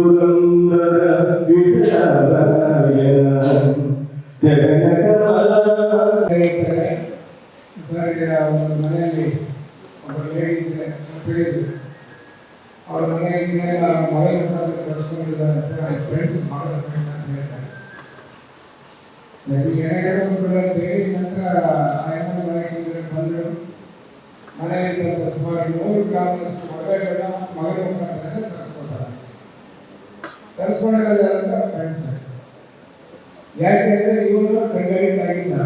ಪುರಂದರ ಸರಿ ಒಂದು ಮನೆಯಲ್ಲಿ ಒಬ್ಬ ಲೇಡಿದೆ ತಿಳಿದು ಅವರ ಮನೆಯಿಂದ ಮಗಳ ಕರ್ಸ್ಕೊಂಡಿದ್ದಾರೆ ಫ್ರೆಂಡ್ಸ್ ಫ್ರೆಂಡ್ಸ್ ಅಂತ ಹೇಳ್ತಾರೆ ಸರಿ ಏನಾದ್ರು ಕೂಡ ಹೇಳಿ ನಂತರ ಬಂದರು ಮನೆಯಿಂದ ಸುಮಾರು ತರಿಸ್ಕೊಂಡಿರೋದೆಲ್ಲ ಫ್ರೆಂಡ್ಸ್ ಯಾಕೆಂದ್ರೆ ಇವರು ಕಂಡಕ್ಟ್ ಆಗಿಲ್ಲ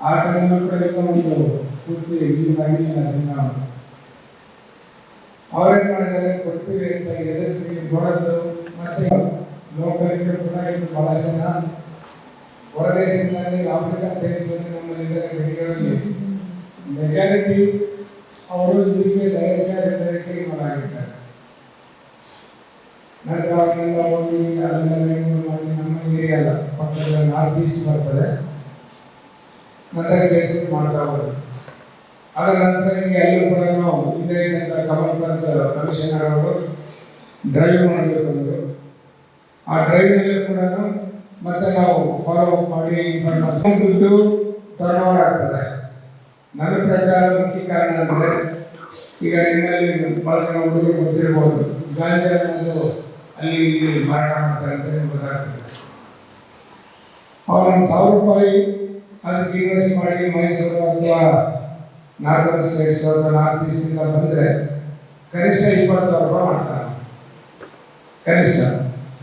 ಆ ಟೈಮ್ ಎಲ್ಲ ಒಂದು ಪೂರ್ತಿ ರಿಲೀಸ್ ಆಗಿಲ್ಲ ಅದನ್ನ ಅವರೇನ್ ಮಾಡಿದ್ದಾರೆ? ಕೊಡ್ತೀವಿ ಅಂತ ಎದುರಿಸಿ ನೋಡೋದು ಮತ್ತೆ ಲೋಕಲಿಗೆ ಕೂಡ ಇದು ಬಹಳ ಜನ ಹೊರದೇಶದಲ್ಲಿ ಆಫ್ರಿಕನ್ ಸೈಡ್ ಬಂದು ನಮ್ಮಲ್ಲಿ ಇದ್ದಾರೆ ಮೆಜಾರಿಟಿ ಅವರು ಇದಕ್ಕೆ ಡೈರೆಕ್ಟ್ ಡೈರೆಕ್ಟ್ ಮಾಡಾಗಿದ್ದಾರೆ ನಂತರ ಅವನ್ನೆಲ್ಲ ಹೋಗಿ ಅಲ್ಲೆಲ್ಲ ರೆನ್ಯೂ ಮಾಡಿ ನಮ್ಮ ಏರಿಯಾದ ಪಕ್ಕದ ನಾರ್ತ್ ಈಸ್ಟ್ ಬರ್ತದೆ ನಂತರ ಕೇಸ್ ಮಾಡ್ತಾ ಹೋದ್ರು. ಅದರ ನಂತರ ನಿಮಗೆ ಎಲ್ಲರೂ ಕೂಡ ನಾವು ಹಿಂದೆ ಅಂತ ಕಮಲ್ ಪಂತ್ ಕಮಿಷನರ್ ಅವರು ಡ್ರೈವ್ ಮಾಡಬೇಕು ಅಂದರು. ಆ ಡ್ರೈವ್ನಲ್ಲಿ ಕೂಡ ಮತ್ತೆ ನಾವು ಫಾಲೋ ಅಪ್ ಮಾಡಿ ದುಡ್ಡು ಟರ್ನ್ ಓವರ್ ಆಗ್ತದೆ. ನನ್ನ ಪ್ರಕಾರ ಮುಖ್ಯ ಕಾರಣ ಅಂದರೆ ಈಗ ನಿಮ್ಮಲ್ಲಿ ಭಾಳ ಜನ ಹುಡುಗರು ಗೊತ್ತಿರ್ಬೋದು ಗಾಂಜಾ ಒಂದು ಅಲ್ಲಿ ಇಲ್ಲಿ ಮಾರಾಟ ಮಾಡ್ತಾರೆ ಅಂತ ನಿಮ್ಗೆ ಗೊತ್ತಾಗ್ತದೆ. ಅವ್ರು ಒಂದು ಸಾವಿರ ರೂಪಾಯಿ ಅದಕ್ಕೆ ಇನ್ವೆಸ್ಟ್ ಮಾಡಿ ಮೈಸೂರು ಅಥವಾ ನಾರ್ದನ್ ಸ್ಟೇಟ್ಸ್ ಅಥವಾ ನಾರ್ತ್ ಈಸ್ಟಿಂದ ಬಂದರೆ ಕನಿಷ್ಠ ಇಪ್ಪತ್ತು ಸಾವಿರ ರೂಪಾಯಿ ಮಾಡ್ತಾರೆ. ಕನಿಷ್ಠ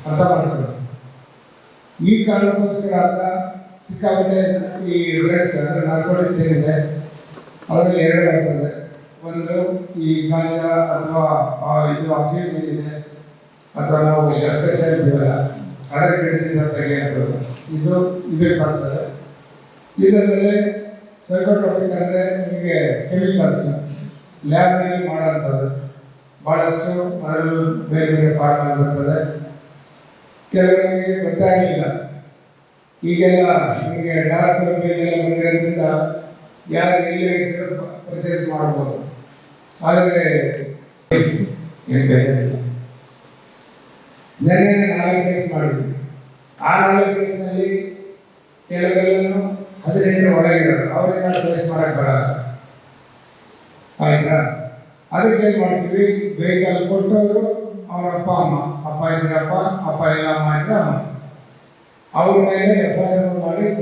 ಅರ್ಥ ಮಾಡ್ತಾರೆ ಈ ಕಾರಣಕ್ಕೋಸ್ಕರ ಅಂತ ಸಿಕ್ಕಾಗುತ್ತೆ ಈ ಡ್ರಗ್ಸ್ ಅಂದರೆ ನಾರ್ಕೋಟಿಕ್ಸ್ ಏನಿದೆ, ಅದರಲ್ಲಿ ಎರಡು ಆಗ್ತದೆ. ಒಂದು ಈ ಗಾಂಜಾ ಅಥವಾ ಇದು ಅಫೀಮ್ ಏನಿದೆ ಅಥವಾ ನಾವು ಎಸ್ ಇದ್ದೀವಲ್ಲ ಅಡಕೆ ಗಿಡದಿಂದ ತೆಗೆಯೋದು ಇದು ಇದೇ ಬರ್ತದೆ ಇದರಲ್ಲಿ ಸೈಕೋಟ್ರಾಪಿಕ್ ಅಂದರೆ ನಿಮಗೆ ಕೆಮಿಕಲ್ಸ್ ಲ್ಯಾಬ್ನಲ್ಲಿ ಮಾಡೋಂಥದ್ದು ಭಾಳಷ್ಟು ಅದರಲ್ಲೂ ಬೇರೆ ಬೇರೆ ಪಾರ್ಟ್ನಲ್ಲಿ ಬರ್ತದೆ. ಕೆಲವರಿಗೆ ಗೊತ್ತಾಗಲಿಲ್ಲ ಈಗೆಲ್ಲ ನಿಮಗೆ ಡಾರ್ಕ್ ಮೇಲೆಲ್ಲ ಬಂದಿರೋದ್ರಿಂದ ಯಾರು ಎಲ್ಲಿ ಪರ್ಚೇಸ್ ಮಾಡ್ಬೋದು. ಆದರೆ ಏನು ಬೇಜಾರಿಲ್ಲ ನೆನ್ನೆ ನಾಲ್ಕು ಕೇಸ್ ಮಾಡಿದ್ವಿ. ಆ ನಾಲ್ಕು ಕೇಸ್ನಲ್ಲಿ ಕೆಲವೆಲ್ಲನೂ ಹದಿನೆಂಟು ಒಳಗಿರೋರು. ಅವ್ರಿಗೆ ಕೇಸ್ ಮಾಡಕ್ಕೆ ಬರಲ್ಲ. ಆಯ್ತಾ? ಅದಕ್ಕೆ ಏನು ಮಾಡ್ತೀವಿ? ವೆಹಿಕಲ್ ಕೊಟ್ಟವರು ಅವ್ರ ಅಪ್ಪ, ಅಮ್ಮ. ಅಪ್ಪ ಇದ್ರೆ ಅಪ್ಪ ಇಲ್ಲ, ಅಮ್ಮ ಇದ್ರೆ ಅಮ್ಮ. ಅವ್ರ ಮೇಲೆ ಎಫ್ ಐ ಆರ್ ಮಾಡಿ